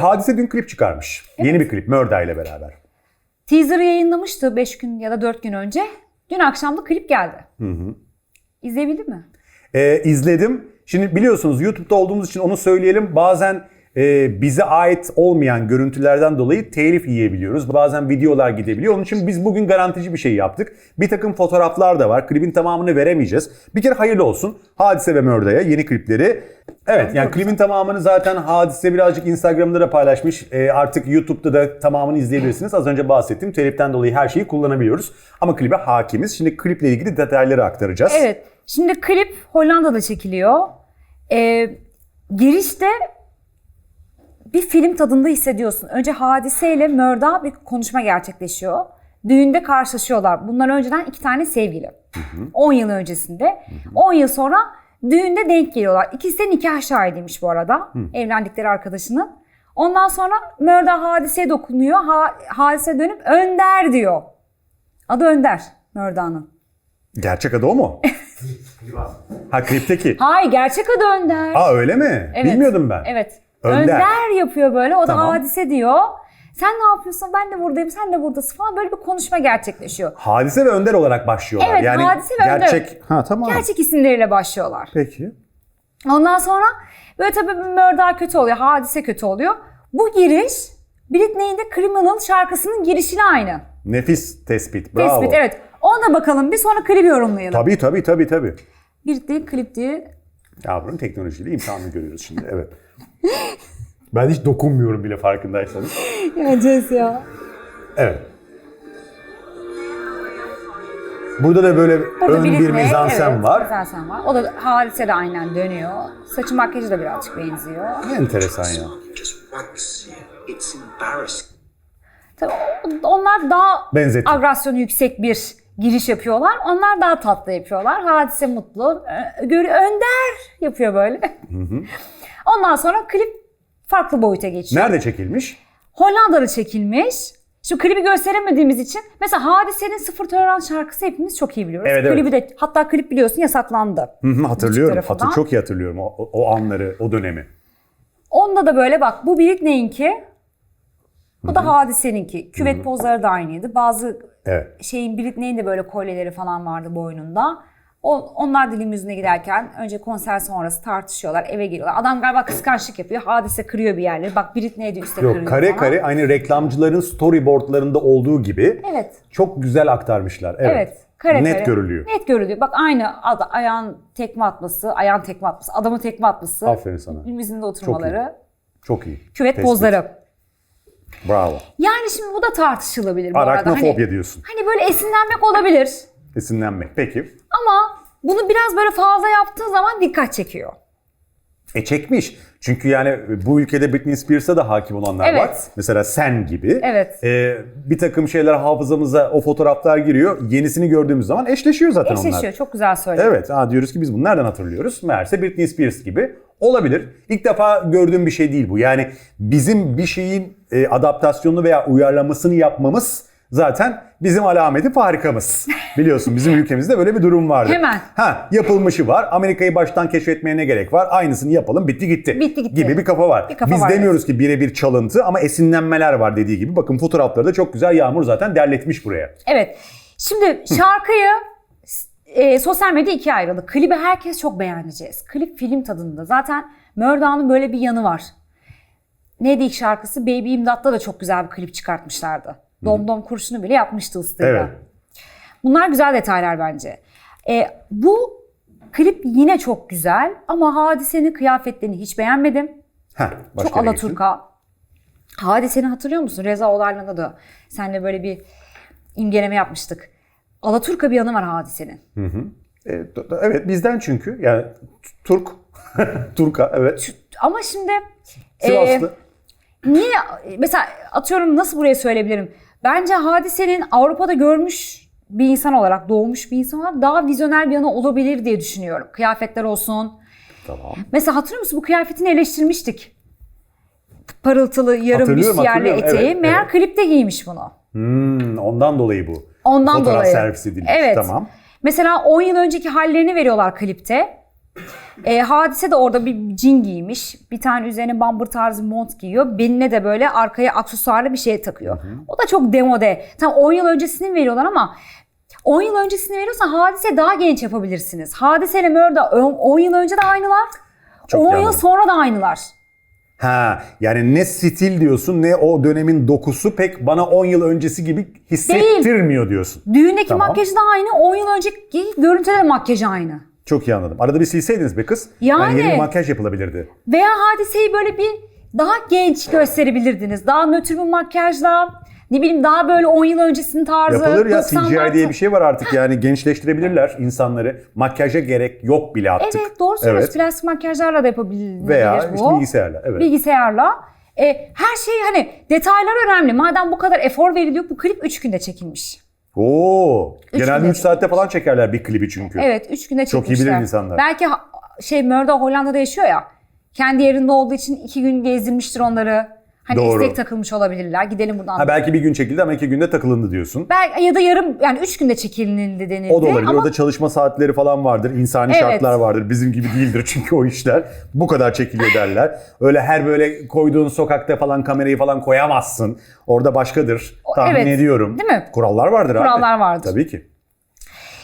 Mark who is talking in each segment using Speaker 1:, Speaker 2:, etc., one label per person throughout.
Speaker 1: Hadise dün klip çıkarmış. Yeni bir klip Mörda ile beraber.
Speaker 2: Teaser yayınlamıştı 5 gün ya da 4 gün önce. Dün akşam da klip geldi. İzleyebildin mi?
Speaker 1: Ee, izledim. Şimdi biliyorsunuz YouTube'da olduğumuz için onu söyleyelim. Bazen e, bize ait olmayan görüntülerden dolayı telif yiyebiliyoruz. Bazen videolar gidebiliyor. Onun için biz bugün garantici bir şey yaptık. Bir takım fotoğraflar da var. Klibin tamamını veremeyeceğiz. Bir kere hayırlı olsun. Hadise ve Mörda'ya yeni klipleri. Evet yani klibin tamamını zaten Hadise birazcık Instagram'da da paylaşmış. E, artık YouTube'da da tamamını izleyebilirsiniz. Az önce bahsettim. Teliften dolayı her şeyi kullanabiliyoruz. Ama klibe hakimiz. Şimdi kliple ilgili detayları aktaracağız.
Speaker 2: Evet. Şimdi klip Hollanda'da çekiliyor. Ee, girişte bir film tadında hissediyorsun. Önce Hadise ile Mörda bir konuşma gerçekleşiyor. Düğünde karşılaşıyorlar. Bunlar önceden iki tane sevgili. 10 yıl öncesinde. 10 yıl sonra düğünde denk geliyorlar. İkisi de nikah şahidiymiş bu arada. Evlendikleri arkadaşının. Ondan sonra Mörda Hadise'ye dokunuyor. Ha, hadise dönüp Önder diyor. Adı Önder Mörda'nın.
Speaker 1: Gerçek adı o mu? ha klipteki.
Speaker 2: Hayır gerçek adı Önder.
Speaker 1: Aa öyle mi?
Speaker 2: Evet.
Speaker 1: Bilmiyordum ben.
Speaker 2: Evet.
Speaker 1: Önder.
Speaker 2: Önder. yapıyor böyle. O da
Speaker 1: Tamam.
Speaker 2: hadise diyor. Sen ne yapıyorsun? Ben de buradayım. Sen de buradasın falan. Böyle bir konuşma gerçekleşiyor.
Speaker 1: Hadise ve Önder olarak başlıyorlar.
Speaker 2: Evet,
Speaker 1: yani
Speaker 2: Hadise ve Önder.
Speaker 1: gerçek... Ha tamam.
Speaker 2: Gerçek isimleriyle başlıyorlar.
Speaker 1: Peki.
Speaker 2: Ondan sonra böyle tabii bir Murder kötü oluyor. Hadise kötü oluyor. Bu giriş Britney'in de Criminal şarkısının girişine aynı.
Speaker 1: Nefis tespit. Bravo.
Speaker 2: Tespit evet. Ona da bakalım. Bir sonra klibi yorumlayalım.
Speaker 1: Tabii tabii tabii tabii.
Speaker 2: Britney klip diye.
Speaker 1: Yavrum teknolojiyle imtihanını görüyoruz şimdi. Evet. Ben hiç dokunmuyorum bile farkındaysanız.
Speaker 2: Ya ya.
Speaker 1: Evet. Burada da böyle
Speaker 2: Burada
Speaker 1: ön bir mizansen
Speaker 2: evet,
Speaker 1: var.
Speaker 2: Mizansen var. O da hadise de aynen dönüyor. Saçı makyajı da birazcık benziyor.
Speaker 1: Ne enteresan ya.
Speaker 2: Tabii onlar daha
Speaker 1: Benzettim.
Speaker 2: agresyonu yüksek bir giriş yapıyorlar. Onlar daha tatlı yapıyorlar. Hadise mutlu. Ö- Görü Önder yapıyor böyle. Ondan sonra klip farklı boyuta geçiyor.
Speaker 1: Nerede çekilmiş?
Speaker 2: Hollanda'da çekilmiş. Şu klibi gösteremediğimiz için mesela Hadise'nin Sıfır Tolerans şarkısı hepimiz çok iyi biliyoruz.
Speaker 1: Evet, evet.
Speaker 2: Klibi de hatta klip biliyorsun yasaklandı.
Speaker 1: Hı hı, hatırlıyorum. Hatır, çok iyi hatırlıyorum o, o- anları, o dönemi.
Speaker 2: Onda da böyle bak bu Britney'inki bu da Hadise'ninki. Küvet pozları da aynıydı. Bazı
Speaker 1: Evet.
Speaker 2: şeyin Britney'in de böyle kolyeleri falan vardı boynunda. Onlar dilim yüzüne giderken önce konser sonrası tartışıyorlar eve geliyorlar. Adam galiba kıskançlık yapıyor. Hadise kırıyor bir yerleri. Bak Britney de üstte
Speaker 1: Yok
Speaker 2: kırıyor
Speaker 1: kare
Speaker 2: falan.
Speaker 1: kare aynı reklamcıların storyboardlarında olduğu gibi
Speaker 2: Evet.
Speaker 1: çok güzel aktarmışlar. Evet.
Speaker 2: Evet. Kare
Speaker 1: Net
Speaker 2: kare.
Speaker 1: görülüyor.
Speaker 2: Net görülüyor. Bak aynı ad, ayağın tekme atması, ayağın tekme atması, adamın tekme atması.
Speaker 1: Aferin sana.
Speaker 2: Yüzünde oturmaları.
Speaker 1: Çok iyi.
Speaker 2: Küvet
Speaker 1: Tespit.
Speaker 2: pozları.
Speaker 1: Bravo.
Speaker 2: Yani şimdi bu da tartışılabilir bu arada.
Speaker 1: Araknofobya
Speaker 2: Hani,
Speaker 1: diyorsun.
Speaker 2: hani böyle esinlenmek olabilir.
Speaker 1: Esinlenmek. Peki.
Speaker 2: Ama bunu biraz böyle fazla yaptığın zaman dikkat çekiyor.
Speaker 1: E çekmiş. Çünkü yani bu ülkede Britney Spears'a da hakim olanlar
Speaker 2: Evet.
Speaker 1: var. Mesela sen gibi.
Speaker 2: Evet.
Speaker 1: E, bir takım şeyler hafızamıza o fotoğraflar giriyor. Yenisini gördüğümüz zaman eşleşiyor zaten onlar.
Speaker 2: Eşleşiyor. Çok güzel söyledin.
Speaker 1: Evet. Ha, diyoruz ki biz bunu nereden hatırlıyoruz? Meğerse Britney Spears gibi olabilir. İlk defa gördüğüm bir şey değil bu. Yani bizim bir şeyin e, adaptasyonunu veya uyarlamasını yapmamız zaten bizim alameti farikamız. Biliyorsun bizim ülkemizde böyle bir durum vardı.
Speaker 2: Hemen.
Speaker 1: Ha yapılmışı var. Amerika'yı baştan keşfetmeye ne gerek var? Aynısını yapalım bitti gitti.
Speaker 2: Bitti gitti.
Speaker 1: Gibi bir kafa var.
Speaker 2: Bir kafa
Speaker 1: Biz
Speaker 2: var,
Speaker 1: demiyoruz ki birebir çalıntı ama esinlenmeler var dediği gibi. Bakın fotoğrafları da çok güzel Yağmur zaten derletmiş buraya.
Speaker 2: Evet. Şimdi şarkıyı e, sosyal medya ikiye ayrıldı. Klibi herkes çok beğeneceğiz. Klip film tadında. Zaten Murda'nın böyle bir yanı var. Neydi ilk şarkısı? Baby İmdat'ta da çok güzel bir klip çıkartmışlardı. Dom Dom kurşunu bile yapmıştı ıstığıyla.
Speaker 1: Evet.
Speaker 2: Bunlar güzel detaylar bence. E, bu klip yine çok güzel ama Hadise'nin kıyafetlerini hiç beğenmedim.
Speaker 1: Heh, başka
Speaker 2: Çok
Speaker 1: geçelim.
Speaker 2: Alaturka. Hadise'ni hatırlıyor musun? Reza olaylarında da seninle böyle bir imgeleme yapmıştık. Alaturka bir yanı var Hadise'nin.
Speaker 1: E, d- d- evet bizden çünkü. Yani Turk. Turka evet.
Speaker 2: Ama şimdi e,
Speaker 1: Sivaslı.
Speaker 2: niye mesela atıyorum nasıl buraya söyleyebilirim? Bence Hadise'nin Avrupa'da görmüş bir insan olarak, doğmuş bir insan olarak daha vizyoner bir yanı olabilir diye düşünüyorum. Kıyafetler olsun.
Speaker 1: Tamam.
Speaker 2: Mesela hatırlıyor musun bu kıyafetini eleştirmiştik. Parıltılı yarım büstiyerli eteği.
Speaker 1: Evet,
Speaker 2: Meğer
Speaker 1: evet.
Speaker 2: klipte giymiş bunu.
Speaker 1: Hmm, ondan dolayı bu.
Speaker 2: Ondan
Speaker 1: Fotoğraf
Speaker 2: dolayı.
Speaker 1: servis edilmiş.
Speaker 2: Evet.
Speaker 1: Tamam.
Speaker 2: Mesela 10 yıl önceki hallerini veriyorlar klipte. E, hadise de orada bir cin giymiş. Bir tane üzerine bambur tarzı mont giyiyor. Beline de böyle arkaya aksesuarlı bir şey takıyor. O da çok demode. Tam 10 yıl öncesini veriyorlar ama 10 yıl öncesini veriyorsa hadise daha genç yapabilirsiniz. Hadise ile Mörda 10 yıl önce de aynılar.
Speaker 1: Çok iyi
Speaker 2: 10 yıl sonra da aynılar.
Speaker 1: Ha yani ne stil diyorsun ne o dönemin dokusu pek bana 10 yıl öncesi gibi hissettirmiyor diyorsun.
Speaker 2: Düğündeki
Speaker 1: Tamam.
Speaker 2: makyajı da aynı. 10 yıl önceki görüntüde de makyajı aynı.
Speaker 1: Çok iyi anladım. Arada bir silseydiniz be kız.
Speaker 2: Yani.
Speaker 1: yeni bir makyaj yapılabilirdi.
Speaker 2: Veya hadiseyi böyle bir daha genç gösterebilirdiniz. Daha nötr bir makyajla ne bileyim daha böyle 10 yıl öncesinin tarzı.
Speaker 1: Yapılır ya
Speaker 2: 90'lar
Speaker 1: CGI diye bir şey var artık yani gençleştirebilirler insanları. Makyaja gerek yok bile artık.
Speaker 2: Evet doğru söylüyorsun.
Speaker 1: Evet.
Speaker 2: Plastik makyajlarla da yapabilir
Speaker 1: Veya
Speaker 2: bu.
Speaker 1: işte bilgisayarla. Evet.
Speaker 2: Bilgisayarla. E, her şey hani detaylar önemli. Madem bu kadar efor veriliyor bu klip 3 günde çekilmiş.
Speaker 1: Oo.
Speaker 2: Üç
Speaker 1: Genelde
Speaker 2: günde
Speaker 1: 3 saatte falan çekerler bir klibi çünkü.
Speaker 2: Evet 3 günde
Speaker 1: Çok iyi
Speaker 2: çekmişler.
Speaker 1: bilir insanlar.
Speaker 2: Belki şey Murda Hollanda'da yaşıyor ya. Kendi yerinde olduğu için 2 gün gezdirmiştir onları. Hani
Speaker 1: Doğru.
Speaker 2: istek takılmış olabilirler. Gidelim buradan.
Speaker 1: Ha belki bir gün çekildi ama iki günde takılındı diyorsun.
Speaker 2: Belki ya da yarım yani 3 günde çekildi denildi.
Speaker 1: O da olabilir.
Speaker 2: Ama
Speaker 1: Orada çalışma saatleri falan vardır. insani
Speaker 2: Evet.
Speaker 1: şartlar vardır. Bizim gibi değildir çünkü o işler. Bu kadar çekiliyor derler. Öyle her böyle koyduğun sokakta falan kamerayı falan koyamazsın. Orada başkadır. Tahmin
Speaker 2: evet.
Speaker 1: ediyorum.
Speaker 2: Değil mi?
Speaker 1: Kurallar vardır abi.
Speaker 2: Kurallar vardır.
Speaker 1: Tabii ki.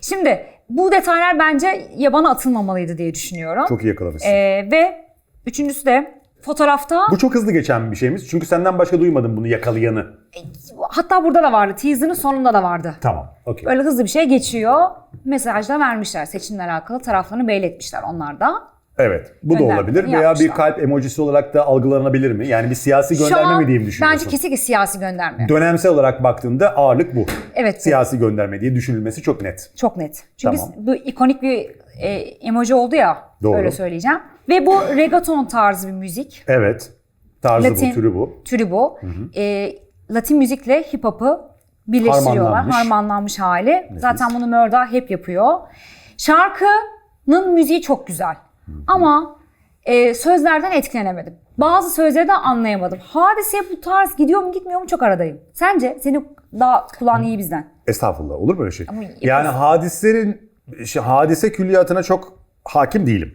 Speaker 2: şimdi bu detaylar bence yabana atılmamalıydı diye düşünüyorum.
Speaker 1: Çok iyi yakalamışsın.
Speaker 2: Ee, ve üçüncüsü de fotoğrafta
Speaker 1: Bu çok hızlı geçen bir şeyimiz. Çünkü senden başka duymadım bunu yakalayanı.
Speaker 2: hatta burada da vardı. Teaser'ın sonunda da vardı.
Speaker 1: Tamam. Okey.
Speaker 2: Böyle hızlı bir şey geçiyor. Mesajda vermişler. Seçimle alakalı taraflarını belirtmişler onlar da.
Speaker 1: Evet. Bu da olabilir. Veya bir
Speaker 2: yapmışlar.
Speaker 1: kalp emojisi olarak da algılanabilir mi? Yani bir siyasi
Speaker 2: Şu
Speaker 1: gönderme
Speaker 2: an
Speaker 1: mi diyeyim düşünüyorsun?
Speaker 2: Bence kesinlikle siyasi gönderme.
Speaker 1: Dönemsel olarak baktığında ağırlık bu.
Speaker 2: Evet.
Speaker 1: Siyasi gönderme diye düşünülmesi çok net.
Speaker 2: Çok net. Çünkü
Speaker 1: Tamam.
Speaker 2: bu ikonik bir e, emoji oldu ya.
Speaker 1: Doğru.
Speaker 2: Öyle söyleyeceğim. Ve bu reggaeton tarzı bir müzik.
Speaker 1: Evet. Tarzı
Speaker 2: Latin.
Speaker 1: bu, türü bu.
Speaker 2: Türü bu. E, Latin müzikle hip hop'u birleştiriyorlar.
Speaker 1: Harmanlanmış.
Speaker 2: Harmanlanmış hali. Zaten bunu Murda hep yapıyor. Şarkının müziği çok güzel. Ama e, sözlerden etkilenemedim. Bazı sözleri de anlayamadım. Hadiseye bu tarz gidiyor mu gitmiyor mu çok aradayım. Sence? Senin daha kulağın iyi bizden.
Speaker 1: Estağfurullah olur mu öyle şey?
Speaker 2: Ama
Speaker 1: yani hadiselerin şey, hadise külliyatına çok hakim değilim.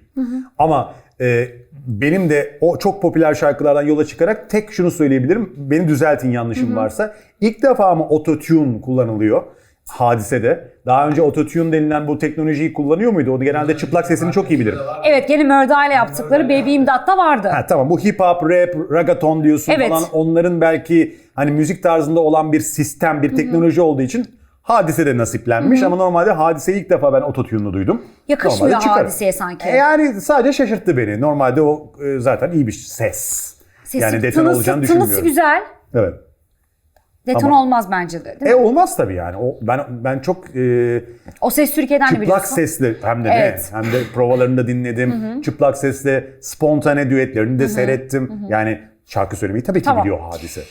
Speaker 1: Ama e, benim de o çok popüler şarkılardan yola çıkarak tek şunu söyleyebilirim. Beni düzeltin yanlışım varsa. İlk defa mı ototune kullanılıyor? Hadisede. Daha önce ototune denilen bu teknolojiyi kullanıyor muydu? O da genelde çıplak sesini çok iyi bilirim.
Speaker 2: Evet gene Murda ile yaptıkları Baby İmdat'ta vardı.
Speaker 1: Ha tamam bu hip hop, rap, reggaeton diyorsun
Speaker 2: Evet.
Speaker 1: falan onların belki hani müzik tarzında olan bir sistem, bir teknoloji olduğu için hadise de nasiplenmiş ama normalde hadiseyi ilk defa ben ototune'lu duydum.
Speaker 2: Yakışmıyor hadiseye sanki.
Speaker 1: E yani sadece şaşırttı beni. Normalde o e, zaten iyi bir ses.
Speaker 2: Sesi,
Speaker 1: yani deton
Speaker 2: tınısı-
Speaker 1: olacağını
Speaker 2: Tınısı
Speaker 1: düşünmüyorum.
Speaker 2: güzel.
Speaker 1: Evet.
Speaker 2: Deton
Speaker 1: Ama-
Speaker 2: olmaz bence de. Değil
Speaker 1: E
Speaker 2: mi?
Speaker 1: olmaz tabii yani. O ben ben çok e,
Speaker 2: O ses Türkiye'den de
Speaker 1: çıplak
Speaker 2: biliyorsun.
Speaker 1: sesle hem de
Speaker 2: Evet.
Speaker 1: ne hem de provalarını da dinledim. Çıplak sesle spontane düetlerini de seyrettim. Yani şarkı söylemeyi tabii ki
Speaker 2: Tamam.
Speaker 1: biliyor hadise.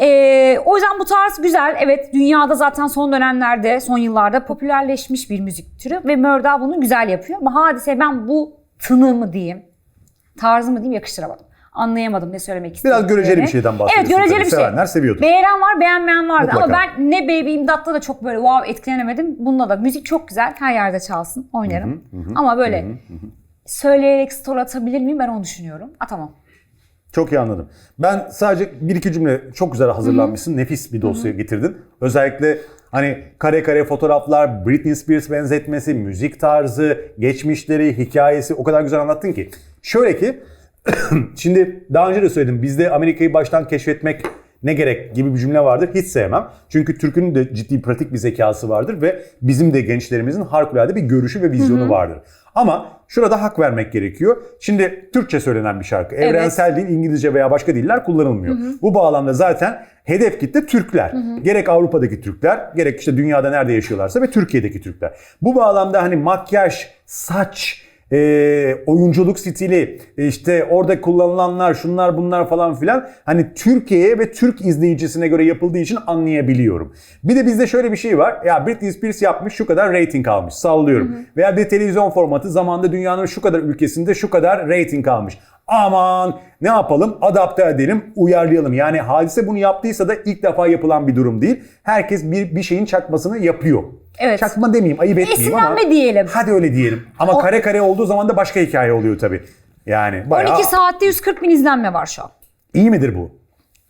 Speaker 2: Ee, o yüzden bu tarz güzel. Evet dünyada zaten son dönemlerde, son yıllarda popülerleşmiş bir müzik türü ve Murda bunu güzel yapıyor. Ama hadise ben bu tını mı diyeyim, tarzı mı diyeyim yakıştıramadım. Anlayamadım ne söylemek istediğini.
Speaker 1: Biraz göreceli bir şeyden bahsediyorsun.
Speaker 2: Evet göreceli bir şey.
Speaker 1: Sevenler seviyordur.
Speaker 2: Beğenen var, beğenmeyen vardı. Ama
Speaker 1: Mutlaka.
Speaker 2: ben ne Baby İmdat'ta da çok böyle wow etkilenemedim. Bunda da müzik çok güzel. Her yerde çalsın, oynarım. Ama böyle söyleyerek story atabilir miyim ben onu düşünüyorum. Atamam.
Speaker 1: Çok iyi anladım. Ben sadece bir iki cümle çok güzel hazırlanmışsın. Nefis bir dosya getirdin. Özellikle hani kare kare fotoğraflar, Britney Spears benzetmesi, müzik tarzı, geçmişleri, hikayesi o kadar güzel anlattın ki. Şöyle ki şimdi daha önce de söyledim. Bizde Amerika'yı baştan keşfetmek ne gerek gibi bir cümle vardır. Hiç sevmem. Çünkü Türk'ün de ciddi pratik bir zekası vardır ve bizim de gençlerimizin harikulade bir görüşü ve vizyonu vardır. Ama şurada hak vermek gerekiyor. Şimdi Türkçe söylenen bir şarkı. Evrensel dil İngilizce veya başka diller kullanılmıyor. Bu bağlamda zaten hedef kitle Türkler. Gerek Avrupa'daki Türkler, gerek işte dünyada nerede yaşıyorlarsa ve Türkiye'deki Türkler. Bu bağlamda hani makyaj, saç, e, oyunculuk stili, işte orada kullanılanlar, şunlar bunlar falan filan hani Türkiye'ye ve Türk izleyicisine göre yapıldığı için anlayabiliyorum. Bir de bizde şöyle bir şey var. Ya Britney Spears yapmış şu kadar rating almış. Sallıyorum. Veya bir televizyon formatı zamanda dünyanın şu kadar ülkesinde şu kadar rating almış. Aman ne yapalım adapte edelim uyarlayalım. Yani hadise bunu yaptıysa da ilk defa yapılan bir durum değil. Herkes bir, bir şeyin çakmasını yapıyor
Speaker 2: Evet.
Speaker 1: Çakma demeyeyim, ayıp etmeyeyim ama.
Speaker 2: Esinlenme diyelim.
Speaker 1: Hadi öyle diyelim. Ama
Speaker 2: O-
Speaker 1: kare kare olduğu zaman da başka hikaye oluyor tabii. Yani bayağı
Speaker 2: 12 saatte 140 bin izlenme var şu an.
Speaker 1: iyi midir bu?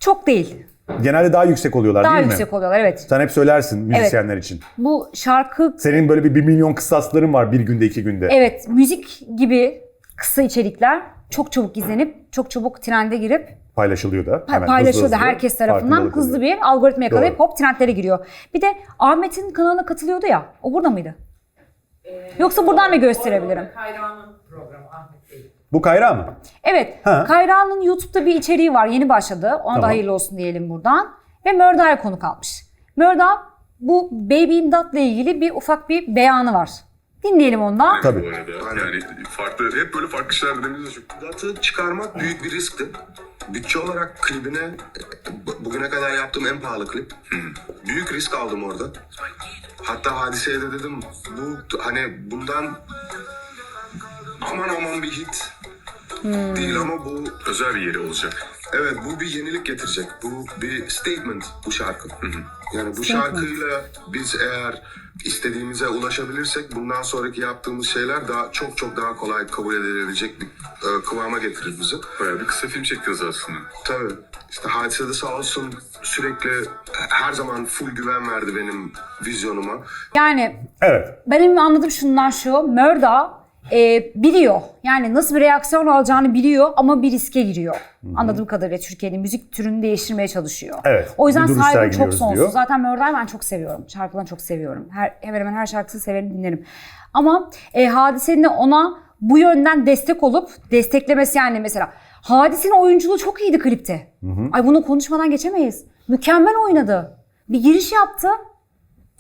Speaker 2: Çok değil.
Speaker 1: Genelde daha yüksek oluyorlar
Speaker 2: Daha
Speaker 1: değil
Speaker 2: yüksek
Speaker 1: mi?
Speaker 2: oluyorlar evet.
Speaker 1: Sen hep söylersin müzisyenler için.
Speaker 2: Bu şarkı
Speaker 1: Senin böyle bir 1 milyon kıstasların var bir günde iki günde.
Speaker 2: evet müzik gibi kısa içerikler çok çabuk izlenip çok çabuk trende girip
Speaker 1: Paylaşılıyor da.
Speaker 2: pa-
Speaker 1: Hemen
Speaker 2: paylaşılıyor
Speaker 1: hızlı
Speaker 2: da herkes tarafından hızlı bir algoritma yakalayıp
Speaker 1: Doğru.
Speaker 2: hop trendlere giriyor. Bir de Ahmet'in kanalına katılıyordu ya. O burada mıydı? Yoksa buradan mı gösterebilirim?
Speaker 3: Kayra'nın programı Ahmet Bey.
Speaker 1: Bu Kayra mı?
Speaker 2: Evet.
Speaker 1: Ha.
Speaker 2: Kayra'nın YouTube'da bir içeriği var. Yeni başladı. Ona
Speaker 1: Tamam.
Speaker 2: da hayırlı olsun diyelim buradan. Ve Mörda'ya konuk almış. Mörda bu Baby İmdat'la ilgili bir ufak bir beyanı var. Dinleyelim ondan.
Speaker 1: Tabii.
Speaker 4: Bu arada yani farklı hep böyle farklı şeyler dediğimizde çok
Speaker 5: Datı çıkarmak büyük bir riskti. Bütçe olarak klibine bu- bugüne kadar yaptığım en pahalı klip. Büyük risk aldım orada. Hatta hadiseye de dedim bu hani bundan aman aman bir hit değil ama bu
Speaker 4: özel bir yeri olacak.
Speaker 5: Evet bu bir yenilik getirecek. Bu bir statement bu şarkı. Yani bu şarkıyla biz eğer istediğimize ulaşabilirsek bundan sonraki yaptığımız şeyler daha çok çok daha kolay kabul edilebilecek bir e, kıvama getirir bizi.
Speaker 4: Bayağı bir kısa film çektiniz aslında.
Speaker 5: Tabii. İşte hadisede sağ olsun sürekli her zaman full güven verdi benim vizyonuma.
Speaker 2: Yani
Speaker 1: Evet.
Speaker 2: benim anladığım şundan şu. Mörda e, biliyor. Yani nasıl bir reaksiyon alacağını biliyor ama bir riske giriyor. Anladığım kadarıyla Türkiye'nin müzik türünü değiştirmeye çalışıyor.
Speaker 1: Evet,
Speaker 2: O yüzden saygım çok sonsuz.
Speaker 1: diyor.
Speaker 2: Zaten Mörda'yı ben çok seviyorum. Şarkılarını çok seviyorum. Her, hemen hemen her şarkısını severim dinlerim. Ama e, hadisenin de ona bu yönden destek olup desteklemesi yani mesela Hadise'nin oyunculuğu çok iyiydi klipte. Ay bunu konuşmadan geçemeyiz. Mükemmel oynadı. Bir giriş yaptı.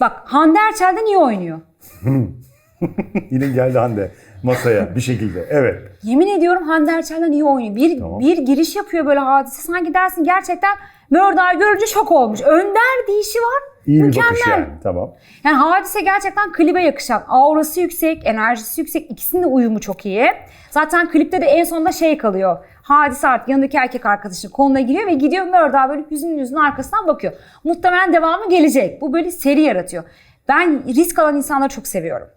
Speaker 2: Bak Hande Erçel de niye oynuyor?
Speaker 1: Yine geldi Hande masaya bir şekilde. Evet.
Speaker 2: Yemin ediyorum Hande Erçel'den iyi oynuyor. Bir,
Speaker 1: Tamam.
Speaker 2: bir giriş yapıyor böyle hadise. Sanki dersin gerçekten Mörda'yı görünce şok olmuş. Önder deyişi var.
Speaker 1: İyi bir
Speaker 2: Mükemmel.
Speaker 1: bakış yani. Tamam.
Speaker 2: Yani hadise gerçekten klibe yakışan. Aurası yüksek, enerjisi yüksek. İkisinin de uyumu çok iyi. Zaten klipte de en sonunda şey kalıyor. Hadise artık yanındaki erkek arkadaşının koluna giriyor ve gidiyor Mörda böyle yüzünün yüzünün arkasından bakıyor. Muhtemelen devamı gelecek. Bu böyle seri yaratıyor. Ben risk alan insanları çok seviyorum.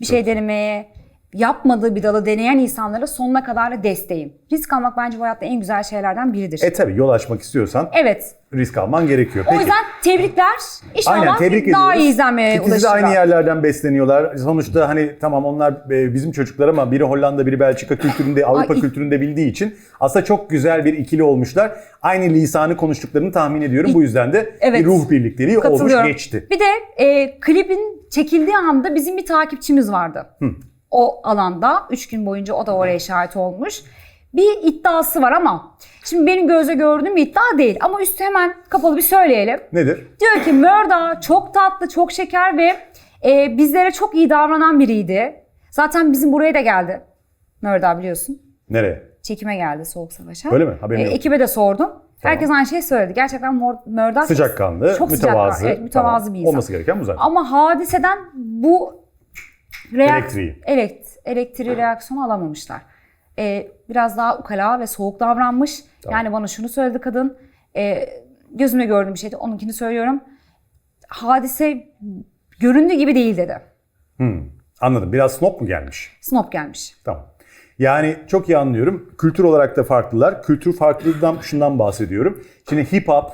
Speaker 2: Bir şey denemeye, yapmadığı bir dalı deneyen insanlara sonuna kadar da desteğim. Risk almak bence bu hayatta en güzel şeylerden biridir.
Speaker 1: E tabii yol açmak istiyorsan
Speaker 2: evet.
Speaker 1: risk alman gerekiyor.
Speaker 2: O yüzden tebrikler. İnşallah
Speaker 1: Aynen tebrik
Speaker 2: daha
Speaker 1: ediyoruz.
Speaker 2: iyi izlenmeye
Speaker 1: İkisi de
Speaker 2: ulaşırlar.
Speaker 1: aynı yerlerden besleniyorlar. Sonuçta hani tamam onlar e, bizim çocuklar ama biri Hollanda biri Belçika kültüründe Avrupa
Speaker 2: Ay.
Speaker 1: kültüründe bildiği için aslında çok güzel bir ikili olmuşlar. Aynı lisanı konuştuklarını tahmin ediyorum. Bu yüzden de
Speaker 2: Evet.
Speaker 1: bir ruh birlikteliği olmuş geçti.
Speaker 2: Bir de e, klibin çekildiği anda bizim bir takipçimiz vardı. O alanda. Üç gün boyunca o da oraya şahit olmuş. Bir iddiası var ama şimdi benim gözle gördüğüm bir iddia değil. Ama üstü hemen kapalı bir söyleyelim.
Speaker 1: Nedir?
Speaker 2: Diyor ki Mörda çok tatlı, çok şeker ve e, bizlere çok iyi davranan biriydi. Zaten bizim buraya da geldi. Mörda biliyorsun.
Speaker 1: Nereye?
Speaker 2: Çekime geldi Soğuk Savaş'a.
Speaker 1: Öyle mi? Haberim yok.
Speaker 2: Ekibe de sordum. Herkes aynı şeyi söyledi. Gerçekten çok-
Speaker 1: Sıcakkanlı,
Speaker 2: çok
Speaker 1: mütevazı.
Speaker 2: sıcakkanlı, evet, mütevazı
Speaker 1: Tamam.
Speaker 2: bir insan.
Speaker 1: Olması gereken bu zaten.
Speaker 2: Ama hadiseden bu
Speaker 1: Elektriği.
Speaker 2: Evet, elektriği reaksiyonu alamamışlar. Ee, biraz daha ukala ve soğuk davranmış. Yani bana şunu söyledi kadın. E, gözümle gördüğüm bir şeydi. Onunkini söylüyorum. Hadise göründüğü gibi değil dedi.
Speaker 1: Anladım. Biraz snob mu gelmiş?
Speaker 2: Snop gelmiş.
Speaker 1: Tamam. Yani çok iyi anlıyorum. Kültür olarak da farklılar. Kültür farklılığından şundan bahsediyorum. Şimdi hip hop,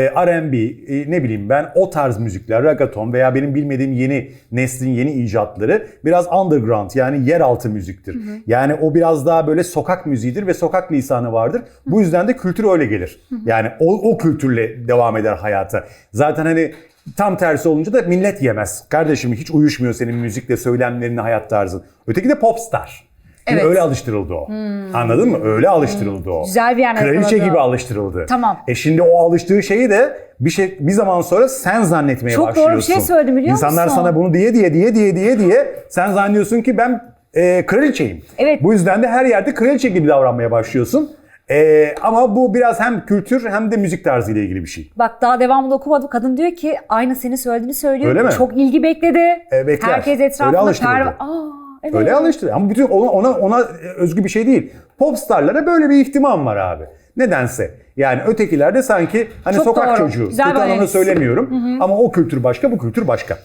Speaker 1: R&B, e, ne bileyim ben o tarz müzikler, reggaeton veya benim bilmediğim yeni neslin yeni icatları biraz underground yani yeraltı müziktir. Yani o biraz daha böyle sokak müziğidir ve sokak lisanı vardır. Bu yüzden de kültür öyle gelir. Yani o, o kültürle devam eder hayata. Zaten hani Tam tersi olunca da millet yemez. Kardeşim hiç uyuşmuyor senin müzikle söylemlerinle hayat tarzın. Öteki de popstar. Çünkü
Speaker 2: Evet. Hmm.
Speaker 1: öyle alıştırıldı o. Anladın mı? Öyle alıştırıldı o.
Speaker 2: Güzel bir yerden
Speaker 1: Kraliçe gibi alıştırıldı.
Speaker 2: Tamam.
Speaker 1: E şimdi o alıştığı şeyi de bir şey bir zaman sonra sen zannetmeye
Speaker 2: Çok doğru bir
Speaker 1: başlıyorsun.
Speaker 2: şey söyledin biliyor
Speaker 1: İnsanlar
Speaker 2: musun?
Speaker 1: sana bunu diye diye diye diye diye diye sen zannediyorsun ki ben e, kraliçeyim.
Speaker 2: Evet.
Speaker 1: Bu yüzden de her yerde kraliçe gibi davranmaya başlıyorsun. E, ama bu biraz hem kültür hem de müzik tarzı ile ilgili bir şey.
Speaker 2: Bak daha devamında okumadım. Kadın diyor ki aynı senin söylediğini söylüyor.
Speaker 1: Öyle mi?
Speaker 2: Çok ilgi bekledi.
Speaker 1: E, bekler.
Speaker 2: Herkes etrafında perva... Aa, evet.
Speaker 1: Öyle alıştı. Ama bütün ona, ona ona özgü bir şey değil. Popstarlara böyle bir ihtimam var abi. Nedense. Yani ötekilerde sanki hani
Speaker 2: Çok
Speaker 1: sokak
Speaker 2: doğru.
Speaker 1: çocuğu.
Speaker 2: Güzel
Speaker 1: Kötü anlamda söylemiyorum. Ama o kültür başka, bu kültür başka.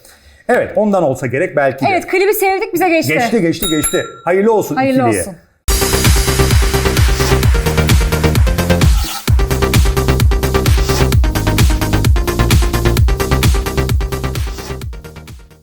Speaker 1: Evet ondan olsa gerek belki de.
Speaker 2: Evet klibi sevdik bize geçti.
Speaker 1: Geçti geçti geçti. Hayırlı olsun
Speaker 2: Hayırlı
Speaker 1: ikiliye.
Speaker 2: olsun.